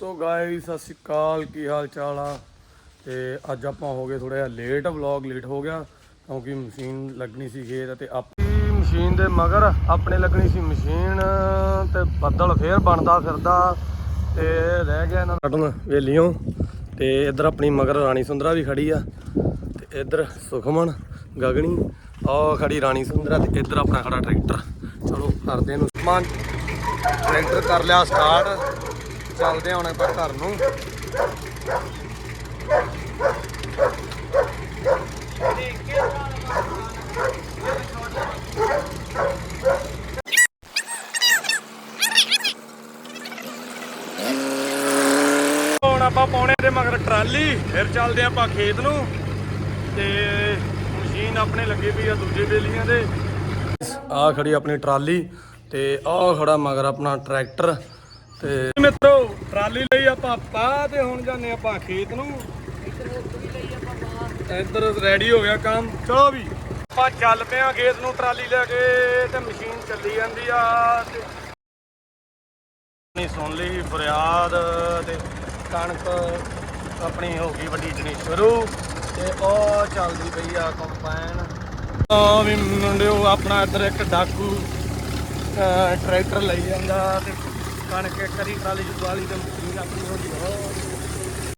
So guys ਸਤਿ ਸ਼੍ਰੀ ਅਕਾਲ, ਕੀ ਹਾਲ ਚਾਲ ਆ? ਤੇ ਅੱਜ ਆਪਾਂ ਹੋ ਗਏ ਥੋੜਾ ਜਿਹਾ ਲੇਟ ਵਲੌਗ ਲੇਟ ਹੋ ਗਿਆ, ਕਿਉਂਕਿ ਮਸ਼ੀਨ ਲੱਗਣੀ ਸੀ ਖੇਤ ਤੇ ਆਪਣੀ ਮਸ਼ੀਨ ਦੇ ਮਗਰ ਆਪਣੇ ਲੱਗਣੀ ਸੀ ਮਸ਼ੀਨ ਤੇ ਬੱਦਲ ਫੇਰ ਬਣਦਾ ਫਿਰਦਾ ਤੇ ਰਹਿ ਗਿਆ ਇਹਨਾਂ ਕੱਢਣ ਵੇਲੀਓ ਤੇ ਇੱਧਰ ਆਪਣੀ ਮਗਰ ਰਾਣੀ ਸੁੰਦਰਾ ਵੀ ਖੜੀ ਆ ਤੇ ਇੱਧਰ ਸੁਖਮਨ ਗਗਣੀ ਆ ਖੜੀ ਰਾਣੀ ਸੁੰਦਰਾ ਤੇ ਇੱਧਰ ਆਪਣਾ ਖੜਾ ਟਰੈਕਟਰ। ਚਲੋ ਕਰਦੇ ਨੂੰ ਸਮਾਨ ਟਰੈਕਟਰ ਕਰ ਲਿਆ ਸਟਾਰਟ ਚੱਲਦੇ ਹੁਣ ਆਪਾਂ ਘਰ ਨੂੰ। ਹੁਣ ਆਪਾਂ ਪਾਉਣੇ ਤੇ ਮਗਰ ਟਰਾਲੀ, ਫਿਰ ਚੱਲਦੇ ਆਪਾਂ ਖੇਤ ਨੂੰ। ਤੇ ਮਸ਼ੀਨ ਆਪਣੇ ਲੱਗੀ ਪਈ ਆ ਦੂਜੇ ਬੇਲੀਆਂ ਦੇ। ਆ ਖੜੀ ਆਪਣੀ ਟਰਾਲੀ ਤੇ ਆ ਖੜਾ ਮਗਰ ਆਪਣਾ ਟਰੈਕਟਰ। ਤੇ ਮਿੱਤਰੋ, ਟਰਾਲੀ ਲਈ ਆਪਾਂ ਪਾ ਤੇ ਹੁਣ ਜਾਂਦੇ ਆਪਾਂ ਖੇਤ ਨੂੰ। ਇੱਧਰ ਰੈਡੀ ਹੋ ਗਿਆ ਕੰਮ। ਚਲੋ ਵੀ। ਆਪਾਂ ਚੱਲ ਪਏ ਆ ਖੇਤ ਨੂੰ ਟਰਾਲੀ ਲੈ ਕੇ ਤੇ ਮਸ਼ੀਨ ਚੱਲੀ ਜਾਂਦੀ ਆ ਤੇ ਆਪਣੀ ਸੁਣ ਲਈ ਫਰਿਆਦ ਤੇ ਕਣਕ ਆਪਣੀ ਹੋ ਗਈ ਵੱਡੀ ਜਣੀ ਸ਼ੁਰੂ ਤੇ ਉਹ ਚੱਲਦੀ ਪਈ ਆ ਕੰਪਾਈਨ ਆ ਵੀ ਮੁੰਡਿਓ, ਆਪਣਾ ਇੱਧਰ ਇੱਕ ਡਾਕੂ ਟਰੈਕਟਰ ਲਈ ਜਾਂਦਾ ਤੇ ਕਣਕ ਟਰਾਲੀ ਦੁਆਲੀ ਤੇ ਮਸ਼ੀਨ ਆਪਣੀ ਹੋ ਗਈ।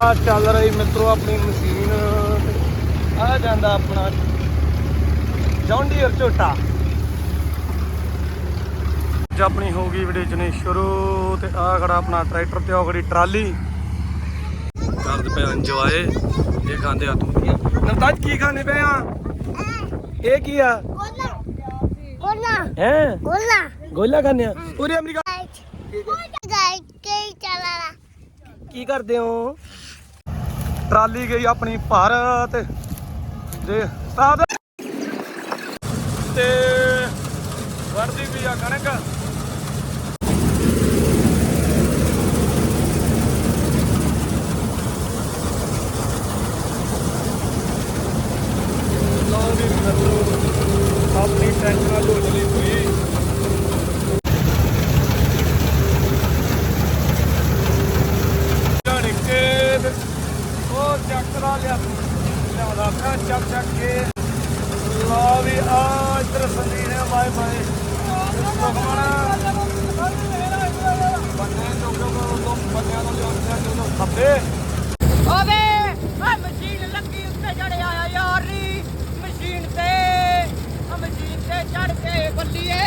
ਆ ਚੱਲ ਰਹੀ ਮਿੱਤਰੋ ਆਪਣੀ ਮਸ਼ੀਨ। ਆ ਜਾਂਦਾ ਆਪਣਾ ਜੌਂਡੀਅਰ ਝੋਟਾ। ਆਪਣੀ ਹੋ ਗਈ ਵੀਡੀਓ ਚਨੇ ਸ਼ੁਰੂ ਤੇ ਆ ਖੜਾ ਆਪਣਾ ਟਰੈਕਟਰ ਤੇ ਉਹ ਖੜੀ ਟਰਾਲੀ। ਕਰਦੇ ਪਏ ਇੰਜੋਏ ਇਹ ਖਾਂਦੇ ਆ ਤੂੰ ਨਵਤਾਜ ਕੀ ਖਾਂਦੇ ਪਏ ਆ? ਇਹ ਕੀ ਆ? Hola. Hola. ਹੈ? Hola. ਗੋਲਾ ਖਾਂਦੇ ਆ? ਪੂਰੀ ਅਮਰੀਕਾ ਕੀ ਕਰਦੇ ਹੋ? ਟਰਾਲੀ ਗਈ ਆਪਣੀ ਭਰ ਤੇ ਦੇ ਸਾਦ ਤੇ ਵਰਦੀ ਵੀ ਆ ਕਣਕ ਲਓ ਵੀ ਮਿੱਤਰੋ ਆਪਣੀ ਟੈਂਸ਼ਨ ਹੋ ਚਲੀ ਹੋਈ ਜਾਣ ਕੇ ਤੇ ਉਹ ਚੱਕਰਾ ਲਿਆ ਲਿਆਉਂਦਾ ਪਿਆ, ਚੱਕ ਚੱਕ ਕੇ। ਲਾ ਵੀ, ਆ ਇੱਧਰ ਸੰਦੀ ਨੇ, ਬਾਏ ਬਾਏ। ਬੰਦੇ ਤੋਂ ਤੋਂ ਬੰਦਿਆਂ ਨੂੰ ਲਿਆਉਂਦੇ ਤੋਂ ਖੱਬੇ। ਓਵੇ ਆ ਮਸ਼ੀਨ ਲੱਗੀ ਉੱਤੇ ਚੜਿਆ ਆ ਯਾਰੀ ਮਸ਼ੀਨ ਤੇ ਆ ਮਸ਼ੀਨ ਤੇ ਚੜ ਕੇ ਬੱਲੀਏ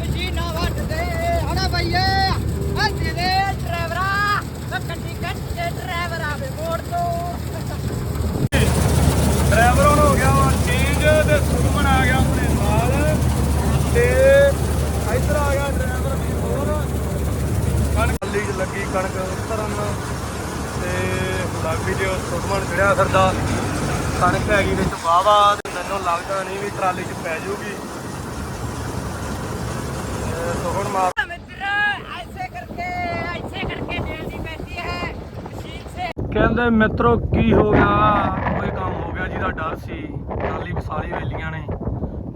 ਮਸ਼ੀਨਾਂ ਵੱਟਦੇ ਹਣਾ ਬਈਏ ਆ ਜਿਹਦੇ ਡਰਾਈਵਰਾ ਆ ਗੱਡੀ ਕੱਟੇ ਡਰਾਈਵਰ ਆਵੇ ਮੋੜ ਤੋਂ ਡਰਾਈਵਰ ਹੁਣ ਹੋ ਗਿਆ ਵਾ ਚੇਂਜ ਤੇ ਸੁਖਮਨ ਆ ਗਿਆ ਆਪਣੇ ਨਾਲ ਤੇ ਇੱਧਰ ਆ ਗਿਆ ਡਰਾਈਵਰ ਵੀ ਹੋਰ ਕਣਕ ਕੱਲੀ ਚ ਲੱਗੀ ਕਣਕ ਉਤਰਨ ਤੇ ਵੀ ਜੋ ਸੁਖਮਨ ਖੜਿਆ ਫਿਰਦਾ। ਕਣਕ ਹੈਗੀ ਵਿੱਚ ਵਾਵਾ ਤੇ ਮੈਨੂੰ ਲੱਗਦਾ ਨਹੀਂ ਵੀ ਟਰਾਲੀ 'ਚ ਪੈ ਜਾਊਗੀ ਤੇ ਸੁਖਮਨ ਮਾਰ ਕਹਿੰਦੇ ਮਿੱਤਰੋ ਕੀ ਹੋ ਗਿਆ? ਕੋਈ ਕੰਮ ਹੋ ਗਿਆ ਜਿਹਦਾ ਡਰ ਸੀ। ਟਰਾਲੀ ਵਸਾਲੀ ਵੇਲੀਆਂ ਨੇ।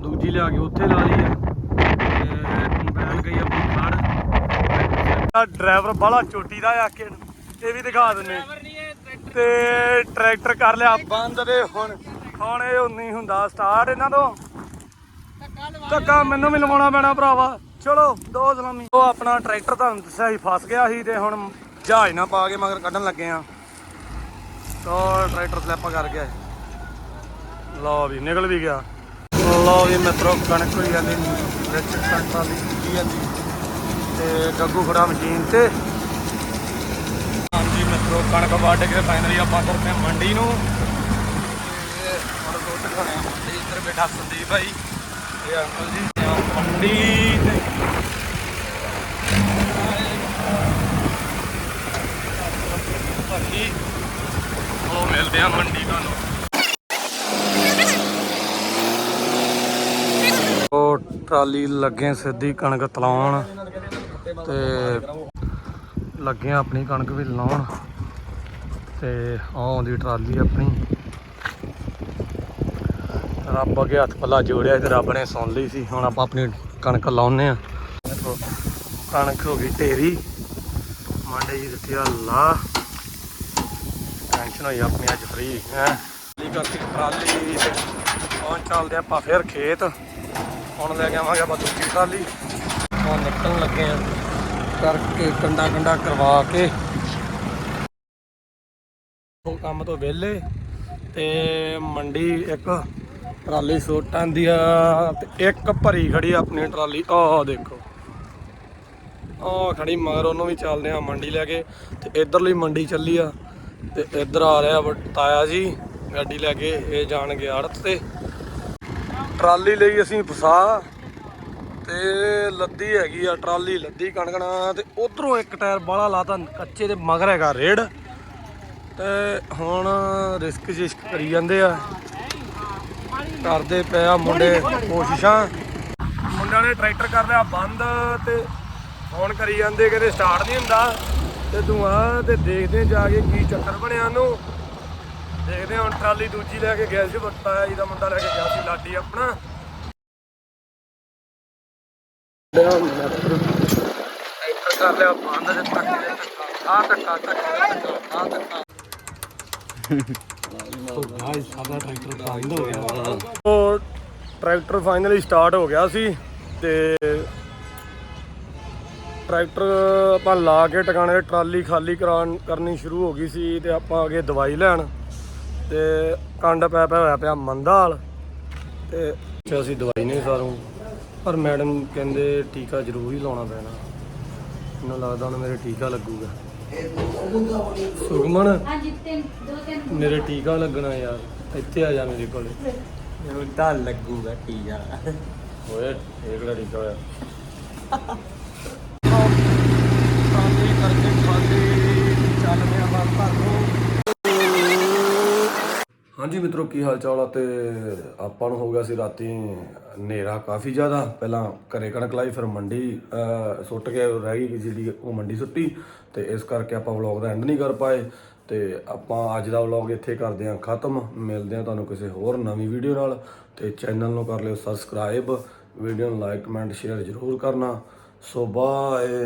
ਦੂਜੀ ਲਿਆ ਕੇ ਉੱਥੇ ਲਾ ਲਈ ਤੇ ਬੈਲ ਗਈ ਆਪਣੀ ਖੜ ਡਰਾਈਵਰ ਬਾਹਲਾ ਚੋਟੀ ਦਾ ਆ ਕੇ ਇਹ ਵੀ ਦਿਖਾ ਦਿੰਨੇ ਤੇ ਟਰੈਕਟਰ ਕਰ ਲਿਆ ਬੰਦ ਦੇ ਹੁਣ। ਹੁਣ ਇਹ ਨਹੀਂ ਹੁੰਦਾ ਸਟਾਰਟ ਇਹਨਾਂ ਤੋਂ। ਧੱਕਾ ਮੈਨੂੰ ਵੀ ਲਵਾਉਣਾ ਪੈਣਾ ਭਰਾਵਾ। ਚਲੋ ਦੋ ਸਲਾਮੀ। ਉਹ ਆਪਣਾ ਟਰੈਕਟਰ ਤੁਹਾਨੂੰ ਦੱਸਿਆ ਸੀ ਫਸ ਗਿਆ ਸੀ ਤੇ ਹੁਣ ਜਹਾਜ਼ ਨਾ ਪਾ ਕੇ ਮਗਰ ਕੱਢਣ ਲੱਗੇ ਆ। ਤੋ ਟਰੈਕਟਰ ਸਲਿੱਪ ਕਰ ਗਿਆ ਲਓ ਵੀ ਨਿਕਲ ਵੀ ਗਿਆ। ਲਓ ਵੀ ਮਿੱਤਰੋ ਕਣਕ ਹੋਈ ਜਾਂਦੀ ਵਿੱਚ ਕਣਕ ਕੀ ਜਾਂਦੀ ਤੇ ਗੱਗੂ ਖੜਾ ਮਸ਼ੀਨ ਤੇ। ਹਾਂਜੀ ਮਿੱਤਰੋ ਕਣਕ ਵੱਢ ਕੇ ਫਾਈਨਲੀ ਆਪਾਂ ਤੁਰ ਪਏ ਮੰਡੀ ਨੂੰ। ਤੇ ਹੁਣ ਦੁੱਧ ਖਾਣੇ ਆ ਮੰਡੀ ਇੱਧਰ ਬੈਠਾ ਸੰਦੀਪ ਭਾਈ ਇਹ ਅੰਕਲ ਜੀ। ਆ ਮੰਡੀ ਤੇ ਭਾਈ ਉਹ ਮਿਲਦੇ ਆ ਮੰਡੀ ਤੁਹਾਨੂੰ। ਉਹ ਟਰਾਲੀ ਲੱਗੇ ਸਿੱਧੀ ਕਣਕ ਤਲਾਉਣ। ਤੇ ਲੱਗੇ ਆ ਆਪਣੀ ਕਣਕ ਵੀ ਲਾਉਣ ਤੇ ਆਉਂਦੀ ਟਰਾਲੀ ਆਪਣੀ। ਰੱਬ ਅੱਗੇ ਹੱਥ ਪੱਲਾ ਜੋੜਿਆ ਤੇ ਰੱਬ ਨੇ ਸੁਣ ਲਈ ਸੀ। ਹੁਣ ਆਪਾਂ ਆਪਣੀ ਕਣਕ ਲਾਉਨੇ ਆ ਕਣਕ ਹੋ ਗਈ ਢੇਰੀ। ਮਾਂਡੇ ਜੀ ਦਿੱਤੀ ਆ ਲਾ। ਟੈਨਸ਼ਨ ਹੋਈ ਆਪਣੀ ਅੱਜ ਫਰੀ ਹੈ। ਲਈ ਕਰਕੇ ਟਰਾਲੀ ਤੇ ਹੁਣ ਚੱਲਦੇ ਆਪਾਂ ਫਿਰ ਖੇਤ। ਹੁਣ ਲੈ ਕੇ ਆਵਾਂਗੇ ਆਪਾਂ ਦੂਜੀ ਟਰਾਲੀ। ਹੁਣ ਨਿਕਲਣ ਲੱਗੇ ਆ। ਕਰਕੇ ਕੰਡਾ ਕੰਡਾ ਕਰਵਾ ਕੇ ਉਹ ਕੰਮ ਤੋਂ ਵਿਹਲੇ ਤੇ ਮੰਡੀ ਇੱਕ ਟਰਾਲੀ ਸੋਟਾਂ ਦੀ ਆ ਤੇ ਇੱਕ ਭਰੀ ਖੜੀ ਆਪਣੀ ਟਰਾਲੀ। ਆਹ ਦੇਖੋ। ਆਹ ਖੜੀ ਮਗਰ ਉਹਨੂੰ ਵੀ ਚੱਲਦੇ ਆ ਮੰਡੀ ਲੈ ਕੇ ਤੇ ਇਧਰਲੀ ਮੰਡੀ ਚੱਲੀ ਆ ਤੇ ਇੱਧਰ ਆ ਰਿਹਾ ਵਾ ਤਾਇਆ ਜੀ ਗੱਡੀ ਲੈ ਕੇ, ਇਹ ਜਾਣਗੇ ਆੜਤ ਤੇ। ਟਰਾਲੀ ਲਈ ਅਸੀਂ ਫਸਾ। ਤੇ ਲੱਦੀ ਹੈਗੀ ਆ, ਟਰਾਲੀ, ਲੱਦੀ ਕਣਕਣਾ ਤੇ ਉਧਰੋਂ ਇੱਕ ਟਾਇਰ ਬਾਹਲਾ ਲਾਤਾ ਕੱਚੇ ਦੇ ਮਗਰ ਹੈਗਾ ਰੇੜ ਤੇ ਹੁਣ ਰਿਸਕ ਜਿਸਕ ਕਰੀ ਜਾਂਦੇ ਆ। ਕਰਦੇ ਪਏ ਆ ਮੁੰਡੇ ਕੋਸ਼ਿਸ਼ਾਂ। ਮੁੰਡਿਆਂ ਨੇ ਟਰੈਕਟਰ ਕਰ ਲਿਆ ਬੰਦ ਤੇ ਫੋਨ ਕਰੀ ਜਾਂਦੇ ਕਹਿੰਦੇ ਸਟਾਰਟ ਨਹੀਂ ਹੁੰਦਾ। ਤੇ ਤੂੰ ਤੇ ਦੇਖਦੇ ਜਾ ਕੇ ਕੀ ਚੱਕਰ ਬਣਿਆ ਨੂੰ ਦੇਖਦੇ ਹੁਣ ਟਰਾਲੀ ਦੂਜੀ ਲੈ ਕੇ ਗਿਆ ਸੀ ਬੱਤਾ ਜਿਹਦਾ ਮੁੰਡਾ ਲੈ ਕੇ ਗਿਆ ਸੀ ਲਾਡੀ ਆਪਣਾ। ਟਰੈਕਟਰ ਕਰ ਲਿਆ ਬੰਦ ਤੇ ਤੱਕ ਦੇ ਧੱਕਾ ਆ ਧੱਕਾ ਆ ਧੱਕਾ ਉਹ ਗਾਇਸ ਸਾਡਾ ਉਹ ਟਰੈਕਟਰ ਫਾਈਨਲੀ ਸਟਾਰਟ ਹੋ ਗਿਆ ਸੀ ਤੇ ਟਰੈਕਟਰ ਆਪਾਂ ਲਾ ਕੇ ਟਿਕਾਣੇ ਟਰਾਲੀ ਖਾਲੀ ਕਰਾਉਣ ਕਰਨੀ ਸ਼ੁਰੂ ਹੋ ਗਈ ਸੀ ਤੇ ਆਪਾਂ ਅਗੇ ਦਵਾਈ ਲੈਣ ਤੇ ਕੰਡ ਪੈ ਪਿਆ ਹੋਇਆ ਪਿਆ ਮੰਦਾਲ ਤੇ ਅਸੀਂ ਦਵਾਈ ਨਹੀਂ ਸਾਰੂ। ਪਰ ਮੈਡਮ ਕਹਿੰਦੇ ਟੀਕਾ ਜ਼ਰੂਰ ਹੀ ਲਾਉਣਾ ਪੈਣਾ। ਮੈਨੂੰ ਲੱਗਦਾ ਹੁਣ ਮੇਰੇ ਟੀਕਾ ਲੱਗੂਗਾ। ਸੁਗਮਨ ਹਾਂਜੀ ਤਿੰਨ ਦੋ ਤਿੰਨ। ਮੇਰੇ ਟੀਕਾ ਲੱਗਣਾ ਯਾਰ ਇੱਥੇ ਆ ਜਾ ਮੇਰੇ ਕੋਲੇ। ਹੁਣ ਤਾਂ ਲੱਗੂਗਾ ਟੀਕਾ। ਓਏ ਇਹ ਕਿਹੜਾ ਟੀਕਾ ਹੋਇਆ? ਖਾਲੀ ਕਰਕੇ ਖਾਲੀ ਚੱਲਦੇ ਆ ਬਸ ਘਰ ਨੂੰ ਹਾਂਜੀ ਮਿੱਤਰੋ, ਕੀ ਹਾਲ ਚਾਲ ਆ? ਤੇ ਆਪਾਂ ਨੂੰ ਹੋ ਗਿਆ ਸੀ ਰਾਤੀ ਹਨੇਰਾ ਕਾਫੀ ਜ਼ਿਆਦਾ। ਪਹਿਲਾਂ ਘਰੇ ਕਣਕ ਲਾਈ, ਫਿਰ ਮੰਡੀ ਸੁੱਟ ਕੇ ਰਹਿ ਗਈ ਜਿਹੜੀ ਉਹ ਮੰਡੀ ਸੁੱਟੀ। ਤੇ ਇਸ ਕਰਕੇ ਆਪਾਂ ਵਲੌਗ ਦਾ ਐਂਡ ਨਹੀਂ ਕਰ ਪਾਏ। ਤੇ ਆਪਾਂ ਅੱਜ ਦਾ ਵਲੌਗ ਇੱਥੇ ਕਰਦੇ ਹਾਂ ਖਤਮ। ਮਿਲਦੇ ਹਾਂ ਤੁਹਾਨੂੰ ਕਿਸੇ ਹੋਰ ਨਵੀਂ ਵੀਡੀਓ ਨਾਲ। ਤੇ ਚੈਨਲ ਨੂੰ ਕਰ ਲਿਓ ਸਬਸਕ੍ਰਾਈਬ ਵੀਡੀਓ ਨੂੰ ਲਾਈਕ ਕਮੈਂਟ ਸ਼ੇਅਰ ਜ਼ਰੂਰ ਕਰਨਾ। So bye